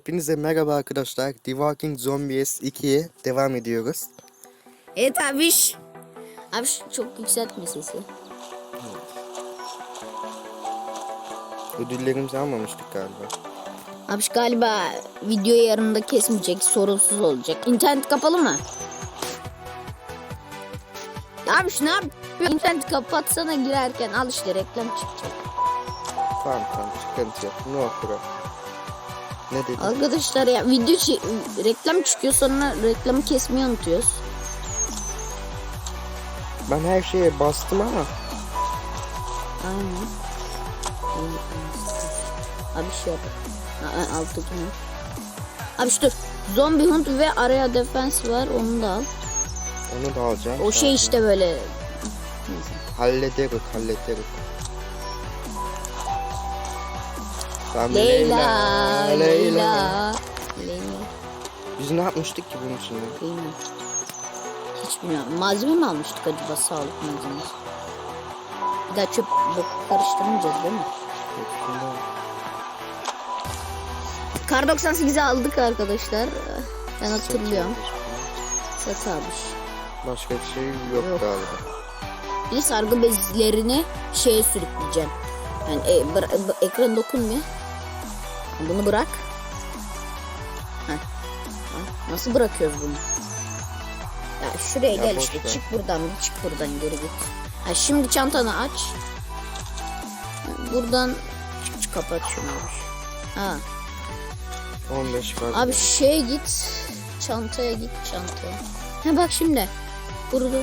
Hepinize merhaba arkadaşlar. The Walking Zombies 2'ye devam ediyoruz. Evet abiş. Abiş çok yükseltme sesi. Ödüllerimizi almamıştık galiba. Abiş galiba videoyu yarımda kesmeyecek, sorunsuz olacak. İnternet kapalı mı? Abiş ne yapıyorsun? İnterneti kapatsana girerken al işte reklam çıkacak. Tamam tamam sıkıntı yok. Ne okura? Ne dedin? Arkadaşlar ya video reklam çıkıyor sonra reklamı kesmeyi unutuyoruz. Ben her şeye bastım ama. Aynen. Abi şey yap. Alttakini. Abi dur. Zombie Hunt ve araya defense var onu da al. Onu da alacağım. O şey işte böyle. Hallederiz hallederiz. Tamam, Leyla, Leyla. Leyla. Leyla. Biz ne yapmıştık ki bunun için? ya? Bilmiyorum. Hiç bilmiyorum. Malzeme mi almıştık acaba sağlık malzemesi? Bir daha çöp bok karıştırmayacağız değil mi? Kar 98'i aldık arkadaşlar. Ben hatırlıyorum. Sat abi. Başka bir şey yok, Yok. galiba. Bir sargı bezlerini şeye sürükleyeceğim. Yani e, ekran dokunmuyor. Bunu bırak. Heh. Nasıl bırakıyoruz bunu? Ya şuraya Ya gel işte. ver. Çık buradan çık buradan geri git. Ha, şimdi çantanı aç. Buradan çık, çık kapat şunu. Ha. 15 var. Abi şeye git. Çantaya git çantaya. Ha bak şimdi. Burada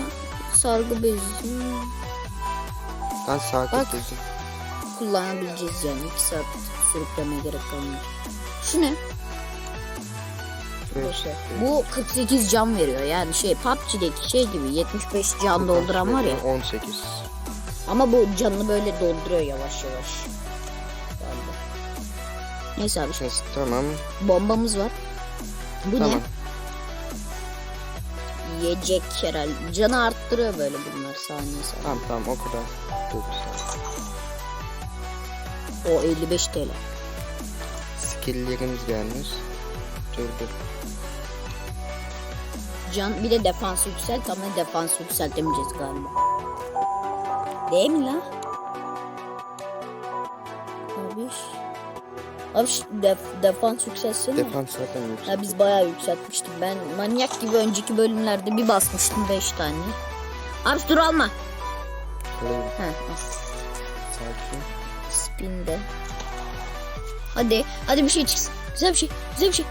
sargı bezi Ben Bak. dedim. kullanabileceğiz yani. 2 saat sürüklemeye gerek kalmıyor. Şu ne? Bu 48 can veriyor yani şey PUBG'deki şey gibi 75 can dolduran var ya. 18. Ama bu canını böyle dolduruyor yavaş yavaş. Neyse abi Neyse tamam. bombamız var. Bu Tamam. ne? Yiyecek herhalde. Canı arttırıyor böyle bunlar saniye saniye. Tamam tamam o kadar. Dur. O 55 TL. Skill'lerimiz gelmiş. Dur dur. Can bir de defans yükselt ama defans yükseltemeyeceğiz galiba. Değil mi lan? Abi. Abi def, defans yükseltsene. Defans zaten yüksek. Ya biz bayağı yükseltmiştik. Ben manyak gibi önceki bölümlerde bir basmıştım 5 tane. Abi dur alma. Al. Sakin. spin de. Hadi, hadi bir şey çıksın. Güzel bir şey, güzel bir şey.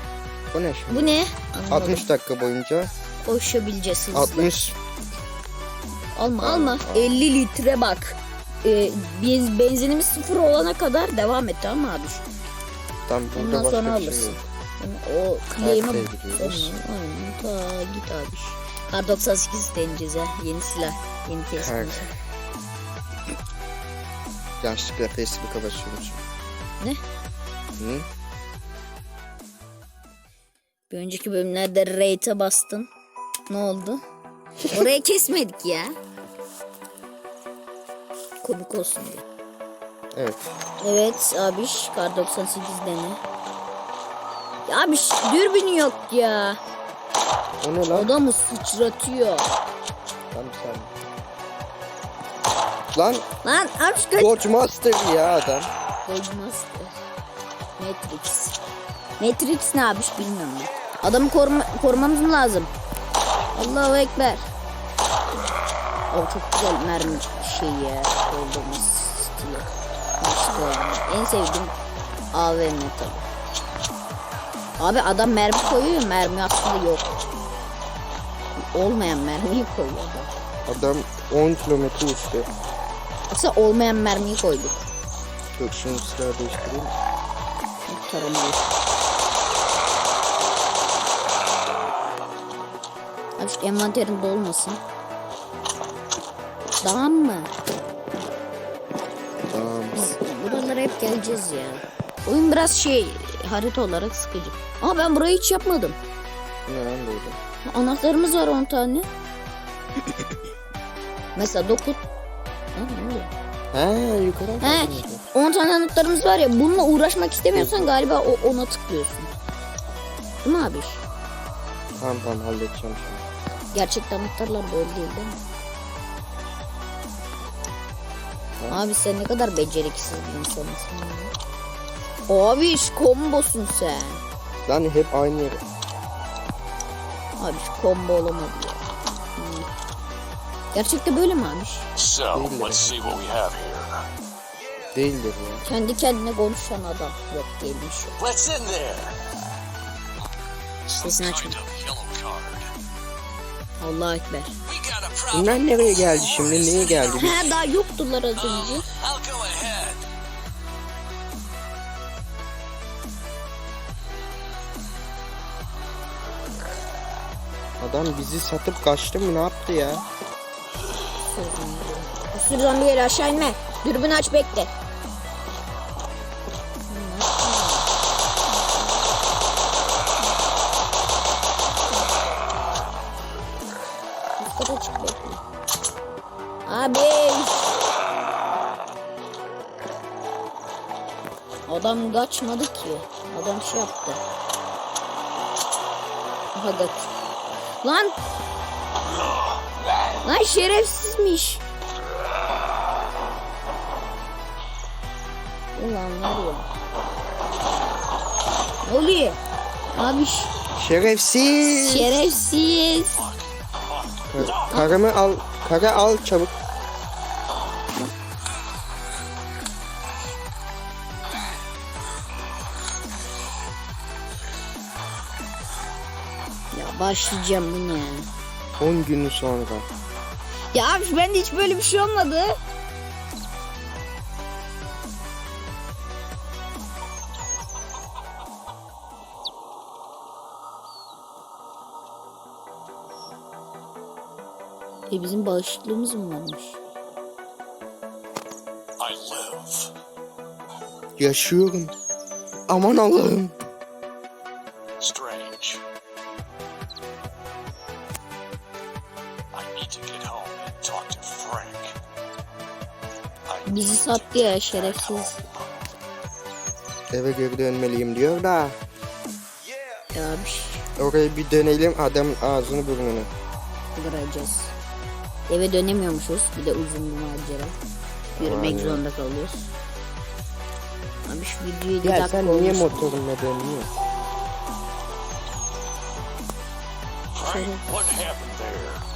Bu ne şimdi? Bu ne? Anlamadım. 60 dakika boyunca Koşabileceğiz hızlı. 60 Alma alma. 50 litre bak. Ee, biz benzinimiz sıfır olana kadar devam et tamam mı abi? tam Ondan burada başka sonra bir şey alırsın. yok. O claim'e Aynen ta git abi. Kar 98 deneyeceğiz ha. Yeni silah. Yeni keskin. Kar. Yanlışlıkla Facebook'a basıyormuş. Ne? Hı? Bir önceki bölümlerde rate'e bastın. Ne oldu? Oraya kesmedik ya. Komik olsun diye. Evet. Evet abiş kar 98 dene. Ya abiş dürbünü yok ya. O ne lan? Adamı sıçratıyor. Tam sen. Lan Lan abiş kaç. Dodge Master ya adam. Master. Matrix. Matrix ne abiş bilmiyorum ben. Adamı koruma, korumamız mı lazım? Allahu Ekber. O çok güzel mermi şey ya. Doldurma stili. İşte. En sevdiğim AVM tabi. Abi adam mermi koyuyor mermi aslında yok. Olmayan mermiyi koyuyor adam. Adam 10 kilometre uçtu. Yoksa olmayan mermiyi koyduk. Dur şunu silah değiştireyim. Tarım değil. Şu envanterin dolmasın. Tamam mı? Tamam. Biz buralara hep geleceğiz ya. Oyun biraz şey harita olarak sıkıcı. Ama ben burayı hiç yapmadım. Ne böyle? Anahtarımız var 10 tane. Mesela 9. Ha, ne oluyor? He yukarı He, 10 tane anahtarımız var ya bununla uğraşmak istemiyorsan galiba o ona tıklıyorsun. Değil mi abi? Tamam tamam halledeceğim şimdi. Gerçekten anahtarlar böyle değil değil mi? Abi sen ne kadar beceriksiz bir insansın ya. Abi iş kombosun sen. Lan hep aynı yere. Abi şu combo olamadı ya. Gerçekte böyle mi abi? So, let's see what we have here. Değildir ya. Kendi kendine konuşan adam. Yok değilmiş. What's in there? Sesini açma. Allah ekber. Bunlar nereye geldi şimdi? Niye geldi? Ha daha yoktular az önce. Go ahead. Adam bizi satıp kaçtı mı ne yaptı ya? Bir sürü zombi geliyor aşağı inme. Dürbünü aç bekle. Kata çık bekle. Abi. Adam kaçmadı ki. Adam şey yaptı. Aha kaç. Lan. Lan şerefsizmiş. Ulan var ya. Ne oluyor? Abi Şerefsiz. şerefsiz. Kar- karımı al. Kara al çabuk. Ya başlayacağım bu ne? 10 gün sonra. Ya abi bende hiç böyle bir şey olmadı. E bizim bağışıklığımız mı varmış? I live. Yaşıyorum. Aman Allah'ım. Sattı ya şerefsiz. Eve geri dönmeliyim diyor da. Ya abi ş- Oraya bir dönelim adamın ağzını burnunu. kıracağız. Eve dönemiyormuşuz. Bir de uzun bir macera. Yürümek Aynen. zorunda kalıyoruz. Abi şu videoyu bir dakika sen niye motorunla dönmüyorsun? Frank, what happened there?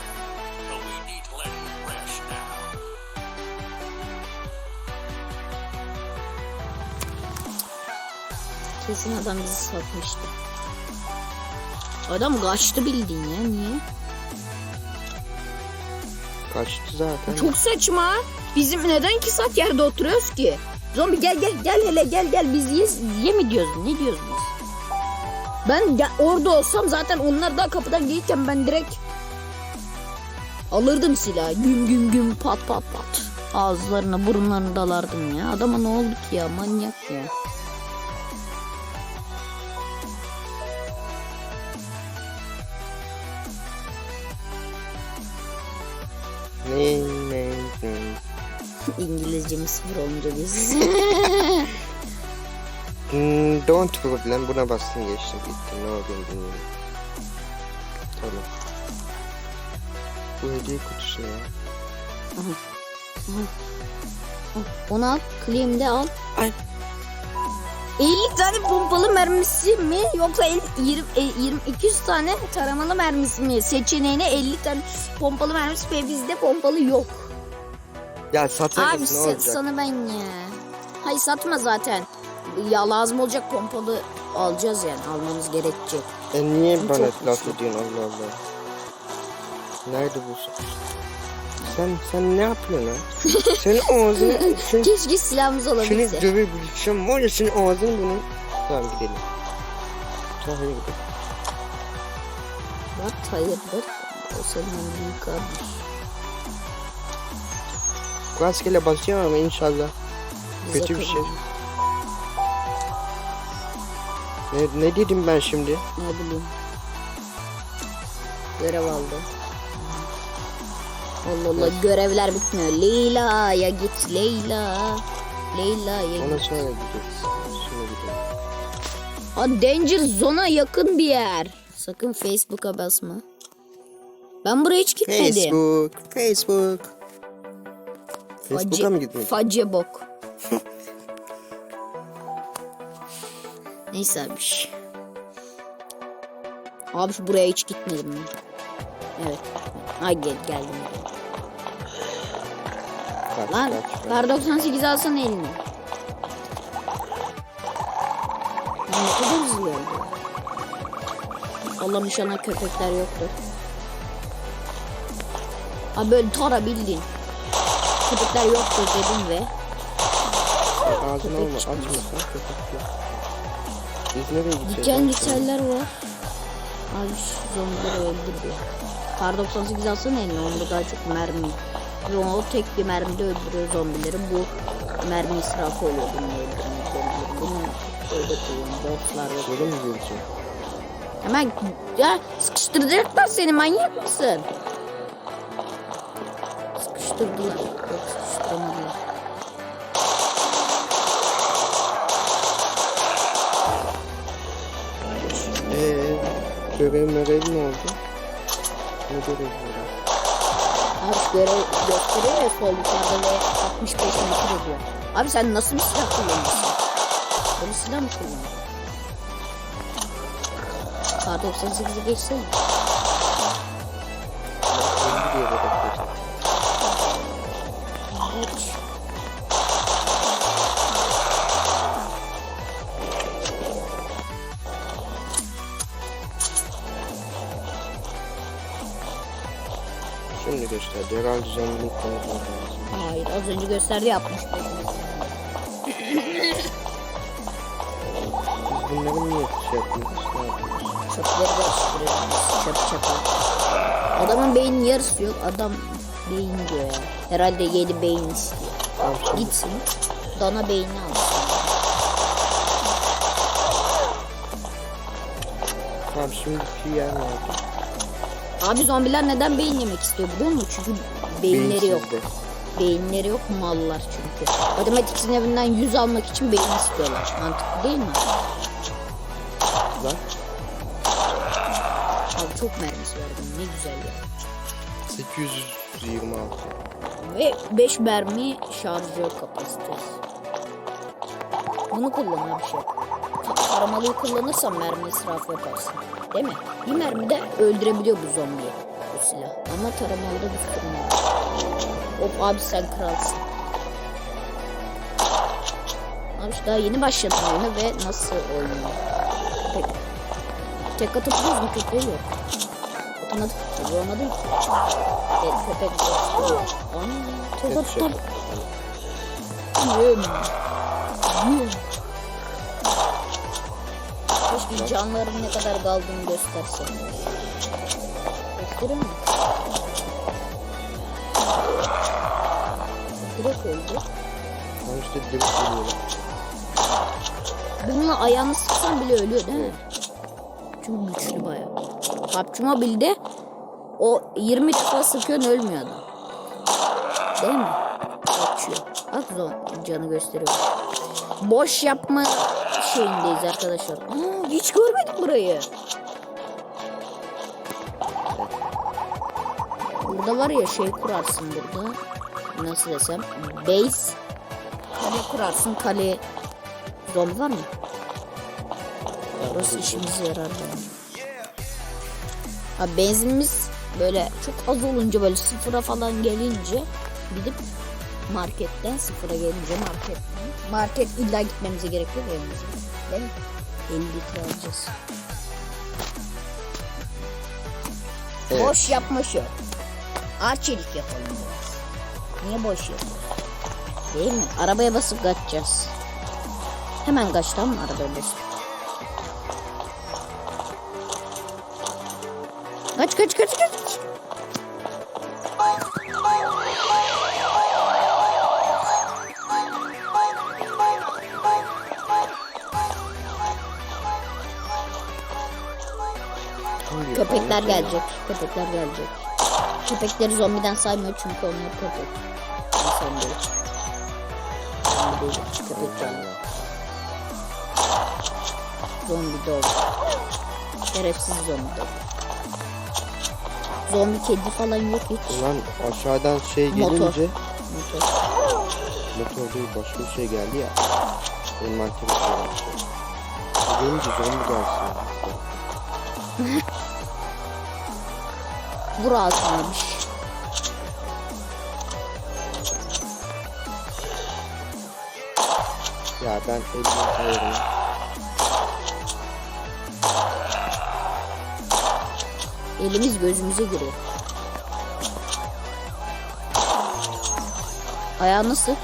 Kesin adam bizi satmıştı. Adam kaçtı bildiğin ya niye? Kaçtı zaten. Çok saçma. Bizim neden iki saat yerde oturuyoruz ki? Zombi gel gel gel hele gel gel biz ye, ye mi diyoruz ne diyoruz biz? Ben gel- orada olsam zaten onlar daha kapıdan gelirken ben direkt alırdım silahı. Güm güm güm pat pat pat. Ağızlarına burunlarına dalardım ya. Adama ne oldu ki ya manyak ya. İngilizcemiz sıfır olunca biz. Hmm, don't problem. Buna bastım geçtim gitti. Ne olduğunu bilmiyorum. Tamam. Bu hediye kutusu ya. Onu al. Claim'de al. Ay. 50 tane pompalı mermisi mi yoksa 50, 20, e, 20 200 tane taramalı mermisi mi? Seçeneğine 50 tane pompalı mermisi ve bizde pompalı yok. Ya satarız Abi ne olacak? sana ben ya. Hayır satma zaten. Ya lazım olacak pompalı alacağız yani almamız gerekecek. E niye bana laf ediyorsun Allah Allah? Nerede bu? Sen sen ne yapıyorsun lan? senin ağzını sen, Keşke silahımız seni olabilse. dövebilsem var ya senin ağzını bunu. Tamam gidelim. Hadi gidelim. What? Hayırdır? O senden büyük abi. Rastgele basacağım ama inşallah. Bize Kötü bir şey. Ne, ne dedim ben şimdi? Ne bileyim. Görev aldı. Allah Allah görevler bitmiyor. Leyla ya git Leyla. Leyla ya Ona git. sonra gideceğiz. Şimdi gidelim. Ha Danger Zone'a yakın bir yer. Sakın Facebook'a basma. Ben buraya hiç gitmedim. Facebook, Facebook. Facebook'a mı gitmedin? Facebok. Neyse abi. Abi şu buraya hiç gitmedim ben. Evet. Ay gel geldim. Kaç, Lan kaç, kar 98 alsana eline. Lan Ne kadar hızlı geldi. Allah'ım inşallah köpekler yoktur. Abi böyle tara bildin. Köpekler yoktur dedim ve Ağzını alma, çıkmaz. açmasın köpek yok. Biz nereye gideceğiz? diken geçerler var. Abi şu zombileri öldürdü. Kar 98 alsana eline onda daha çok mermi. Ve o tek bir mermide öldürüyor zombileri. Bu mermi israfı oluyor bunu öldürmek zombileri. Bunu öyle kullanıyor. Botlar sonra? Böyle mi geleceğim? Hemen ya sıkıştıracaklar seni manyak mısın? Sıkıştırdılar. Yok sıkıştıramadılar. Eee, görev mörev ne oldu? Ne görevleri? Abi şu görev gösteriyor ya sol yukarıda ve 65 metre diyor. Abi sen nasıl bir silah kullanıyorsun? Böyle silah mı kullanıyorsun? Kar 98'i geçsene. Öldü diye de bakıyorsun. Gösterdi. Herhalde konuşmak lazım. Hayır az önce gösterdi ya 65 metre. Biz bunları niye şey yapıyoruz? Ne yapıyoruz? Çöpleri de çıkarıyoruz. Çöp çöp. Adamın beynin yarısı yok. Adam beyin diyor ya. Herhalde yedi beyin istiyor. Tamam Gitsin. Dana beyni alsın. Tamam şimdi PR nerede? Abi zombiler neden beyin yemek istiyor biliyor musun? Çünkü beyinleri yok. Beyinleri yok mallar çünkü. Matematik sınavından 100 almak için beyin istiyorlar. Mantıklı değil mi? Lan Abi çok mermisi var bunun ne güzel ya. 826. Ve 5 mermi şarjör kapasitesi. Bunu kullan abi şey. Ta- Taramalıyı kullanırsan mermi israfı yaparsın. Değil mi? Bir mermide öldürebiliyor bu zombiyi. Bu silah. Ama taramalıda bir sürü mermi. Hop abi sen kralsın. Abi daha yeni başladım oyuna ve nasıl oynuyor? Tek, tek atıp mu köpeği yok. Otomatik vuramadım. Evet köpek. Aa, tek Kötü şey. attım. Keşke canların ne kadar kaldığını göstersem. Gösteriyor mu? Direkt öldü. Tam işte direkt geliyorlar. Bununla ayağını sıksan bile ölüyor değil mi? Çünkü güçlü bayağı. PUBG Mobile'de o 20 defa sıkıyorsun ölmüyor adam. Değil mi? Kaçıyor. Bak zor canı gösteriyor. Boş yapma şeyindeyiz arkadaşlar. Aa, hiç görmedim burayı. Burada var ya şey kurarsın burada. Nasıl desem? Base. Kale kurarsın. Kale zombi var mı? Burası işimize yarar. Ha benzinimiz böyle çok az olunca böyle sıfıra falan gelince gidip marketten sıfıra gelince marketten market illa gitmemize gerek yok evimize. Değil mi? 50 litre alacağız. Evet. Boş yapma şu. Arçelik yapalım biraz. Niye boş yapıyoruz? Değil mi? Arabaya basıp kaçacağız. Hemen kaç tamam mı arabaya basıp? Kaç kaç kaç kaç. Köpekler gelecek. Köpekler gelecek. Köpekleri zombiden saymıyor çünkü onlar köpek. İnsan değil. Zombi değil. Köpek geldi. Zombi dog. Şerefsiz zombi dog. Zombi kedi falan yok hiç. Ulan aşağıdan şey Motor. gelince Motor. motor değil başka bir şey geldi ya. Envanteri şey. Gelince zombi gelsin. Burası. Ya ben elimi koyarım. Elimiz gözümüze giriyor. Ayağını sık.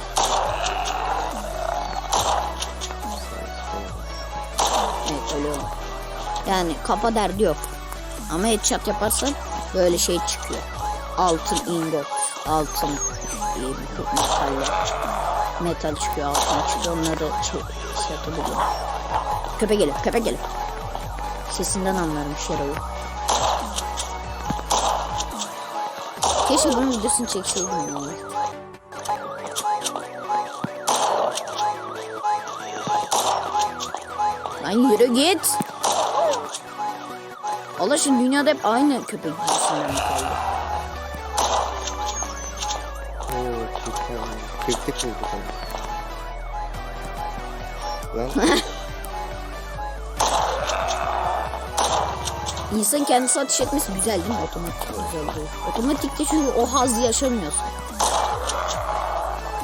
Evet ölüyorum. Yani kafa derdi yok. Ama headshot yaparsan böyle şey çıkıyor. Altın ingot, altın metaller. Metal çıkıyor, altın çıkıyor. Onları şey, şey yapabiliyorum. Köpek geliyor, köpek geliyor. Sesinden anlarım Şero'yu. Keşke bunun videosunu çekseydim ya. Lan yürü git. Allah şimdi dünyada hep aynı köpek cinsinden mi kaldı? Oo, kırdık onu. Lan İnsan kendisi ateş etmesi güzel değil mi? Otomatik güzel değil. Otomatikte çünkü o hazzı yaşamıyorsun.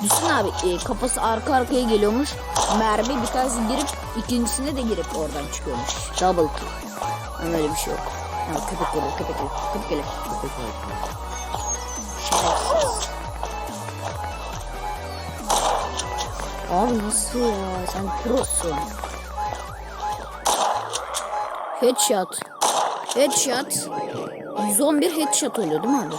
Düşün abi e, kafası arka arkaya geliyormuş. Mermi bir tanesi girip ikincisine de girip oradan çıkıyormuş. Double kill. Öyle bir şey yok. Ya köpek geliyor köpek geliyor köpek geliyor. köpek var. Şerefsiz. Abi nasıl ya? Sen prosun. Headshot. Headshot. 111 headshot oluyor değil mi abi?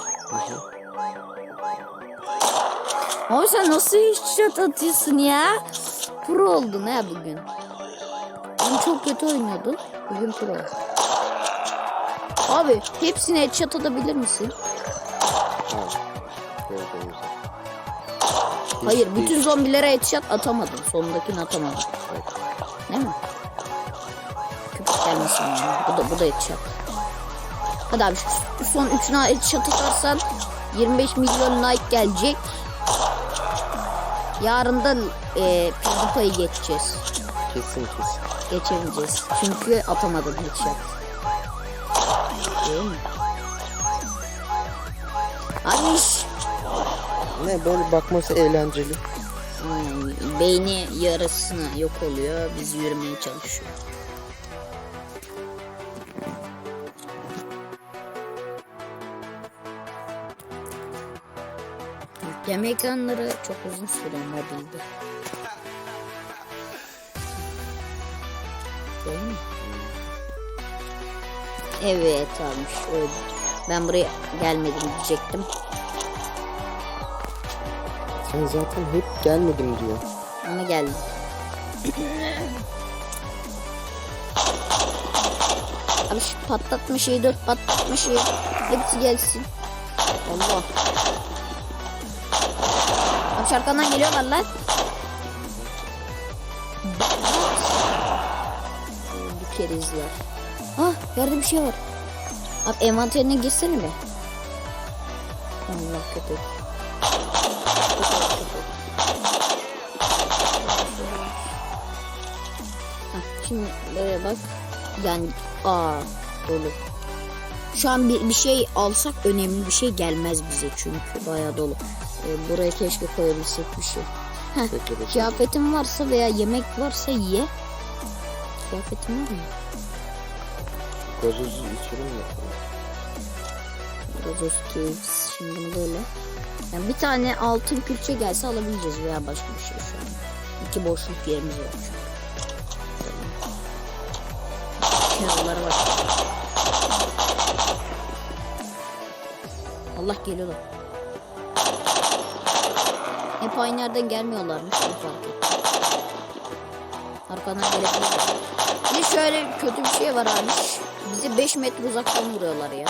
Abi sen nasıl headshot atıyorsun ya? Pro oldun ha bugün. Dün çok kötü oynuyordun. Bugün pro. Abi hepsine headshot atabilir misin? Hayır, Hiç- bütün zombilere headshot atamadın. Sondakini atamadın. Evet. Değil mi? Köpek gelmesin ya. Bu da, bu da headshot. Hadi abi şu, son üçüne headshot atarsan 25 milyon like gelecek. Yarın da e, PewDiePie'yi geçeceğiz. Kesin kesin. Geçemeyeceğiz. Çünkü atamadın headshot. Mi? Abi. Ne böyle bakması eğlenceli. Aynen. Beyni yarısına yok oluyor. Biz yürümeye çalışıyor. Yükleme ekranları çok uzun sürüyor mobilde. Evet almış öyle. Ben buraya gelmedim diyecektim. Sen zaten hep gelmedim diyor. Ama geldim. Abi şu patlatma şeyi dört patlatma şeyi hepsi gelsin. Allah. Abi şu arkandan geliyorlar lan. Bir kerizler. Ah yerde bir şey var. Abi envanterine girsene be. Allah. Hah, Şimdi böyle bak. Yani aa dolu. Şu an bir, bir şey alsak önemli bir şey gelmez bize çünkü bayağı dolu. Ee, buraya keşke koyabilsek bir şey. Heh, kıyafetin varsa veya yemek varsa ye. Kıyafetin var mı? Gazozu içelim mi? Gazoz caves şimdi böyle. Yani bir tane altın külçe gelse alabileceğiz veya başka bir şey şu an. İki boşluk yerimiz var şu an. Kenarlara bak. Allah geliyorlar. Hep aynı yerden gelmiyorlarmış. Bir fark ettim. Arkadan gelebilirler. Bir şöyle kötü bir şey var abi. Bizi 5 metre uzaktan vuruyorlar ya.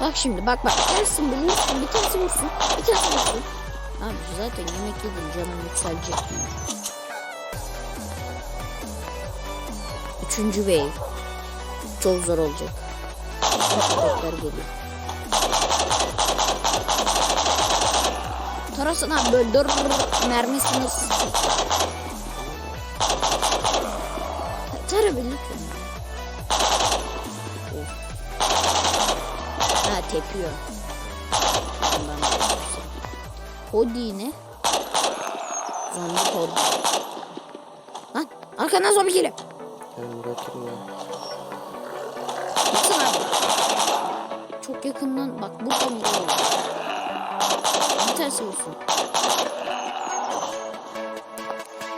Bak şimdi bak bak. Tanesi vursun, bir tanesi vursun, bir tanesi vursun. Abi zaten yemek yedim canım yükselecek. Üçüncü wave. Çok zor olacak. Kapaklar geliyor. Tarasın abi böyle dur mermisini sık. Tara bir lütfen. Of. Ha tepiyor. Hodi ne? Zombi hodi. Lan arkandan zombi geliyor. Ben bırakırım ya. Baksana abi. Çok yakından bak buradan vuruyor. Bir tanesi vursun.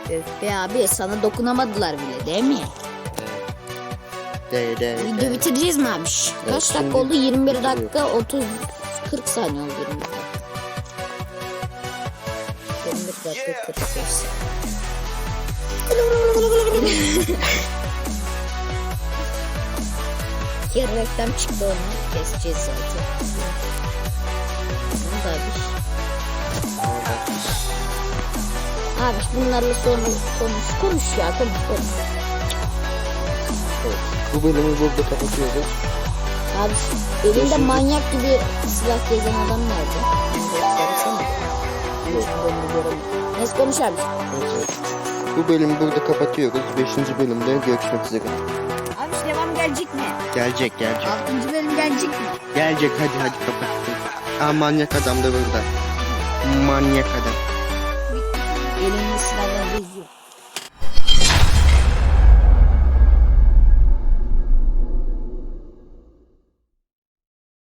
Öf be abi sana dokunamadılar bile değil mi? De de Video de. bitireceğiz mi abi? Evet, Kaç dakika oldu? 21 bitiriyor. dakika 30 40 saniye oldu 21 dakika. 21 dakika 45 Yarı reklam çıktı onu keseceğiz zaten. Abi bunlarla sonra konuş konuş ya konuş konuş. Bu bölümü burada kapatıyoruz. Abi elinde manyak gibi silah gezen adam? Göstersene. Yok. Neyse konuş abi. Evet. Bu bölümü burada kapatıyoruz. Beşinci bölümde görüşmek üzere. Abi devam gelecek mi? Gelecek gelecek. Altıncı bölüm gelecek mi? Gelecek hadi hadi kapattım. Aa manyak adam da burada. Manyak adam. Bando.